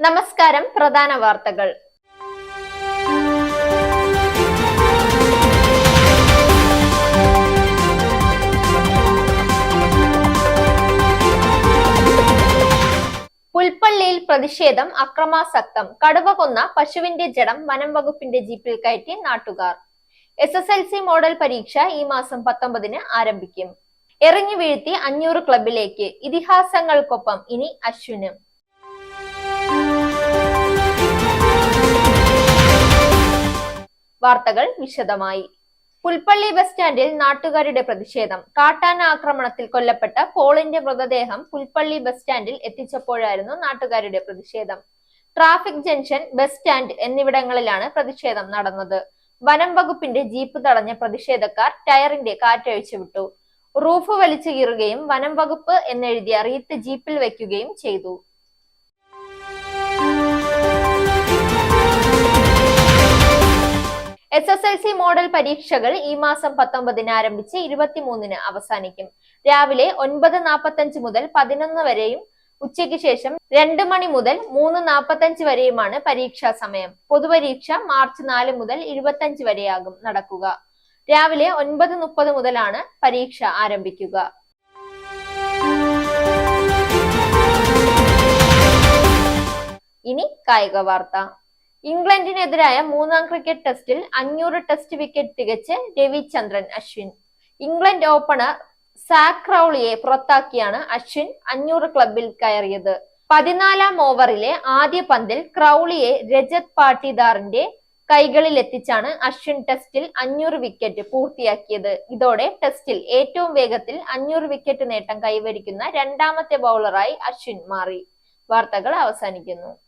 നമസ്കാരം പ്രധാന വാർത്തകൾ. പുൽപ്പള്ളിയിൽ പ്രതിഷേധം അക്രമാസക്തം. കടുവ കൊന്ന പശുവിന്റെ ജഡം വനം വകുപ്പിന്റെ ജീപ്പിൽ കയറ്റി നാട്ടുകാർ. S S L C model പരീക്ഷ ഈ മാസം പത്തൊമ്പതിന് ആരംഭിക്കും. എറിഞ്ഞു വീഴ്ത്തി അഞ്ഞൂറ് ക്ലബിലേക്ക്. ഇതിഹാസങ്ങൾക്കൊപ്പം ഇനി അശ്വിനും. വാർത്തകൾ വിശദമായി. പുൽപ്പള്ളി ബസ് സ്റ്റാൻഡിൽ നാട്ടുകാരുടെ പ്രതിഷേധം. കാട്ടാന ആക്രമണത്തിൽ കൊല്ലപ്പെട്ട പോളിന്റെ മൃതദേഹം പുൽപ്പള്ളി ബസ് സ്റ്റാൻഡിൽ എത്തിച്ചപ്പോഴായിരുന്നു നാട്ടുകാരുടെ പ്രതിഷേധം. ട്രാഫിക് ജംഗ്ഷൻ ബസ് സ്റ്റാൻഡ് എന്നിവിടങ്ങളിലാണ് പ്രതിഷേധം നടന്നത്. വനം വകുപ്പിന്റെ ജീപ്പ് തടഞ്ഞ പ്രതിഷേധക്കാർ ടയറിന്റെ കാറ്റഴിച്ചു വിട്ടു. റൂഫ് വലിച്ചു കീറുകയും വനം വകുപ്പ് എന്നെഴുതിയ റീത്ത് ജീപ്പിൽ വെക്കുകയും ചെയ്തു. S S L C model പരീക്ഷകൾ ഈ മാസം പത്തൊമ്പതിന് ആരംഭിച്ച് ഇരുപത്തിമൂന്നിന് അവസാനിക്കും. രാവിലെ ഒൻപത് നാൽപ്പത്തഞ്ച് മുതൽ പതിനൊന്ന് വരെയും ഉച്ചയ്ക്ക് ശേഷം രണ്ട് മണി മുതൽ മൂന്ന് നാൽപ്പത്തഞ്ച് വരെയുമാണ് പരീക്ഷാ സമയം. പൊതുപരീക്ഷ മാർച്ച് നാല് മുതൽ ഇരുപത്തഞ്ച് വരെയാകും നടക്കുക. രാവിലെ ഒൻപത് മുപ്പത് മുതലാണ് പരീക്ഷ ആരംഭിക്കുക. ഇനി കായിക വാർത്ത. ഇംഗ്ലണ്ടിനെതിരായ മൂന്നാം ക്രിക്കറ്റ് ടെസ്റ്റിൽ അഞ്ഞൂറ് test wicket തികച്ച് Ravichandran Ashwin. England opener Zak റൌളിയെ പുറത്താക്കിയാണ് അശ്വിൻ അഞ്ഞൂറ് ക്ലബിൽ കയറിയത്. പതിനാലാം ഓവറിലെ ആദ്യ പന്തിൽ ക്രൌളിയെ രജത് പാട്ടിദാറിന്റെ കൈകളിൽ എത്തിച്ചാണ് അശ്വിൻ ടെസ്റ്റിൽ അഞ്ഞൂറ് വിക്കറ്റ് പൂർത്തിയാക്കിയത്. ഇതോടെ ടെസ്റ്റിൽ ഏറ്റവും വേഗത്തിൽ അഞ്ഞൂറ് വിക്കറ്റ് നേട്ടം കൈവരിക്കുന്ന രണ്ടാമത്തെ ബൗളറായി അശ്വിൻ മാറി. വാർത്തകൾ അവസാനിക്കുന്നു.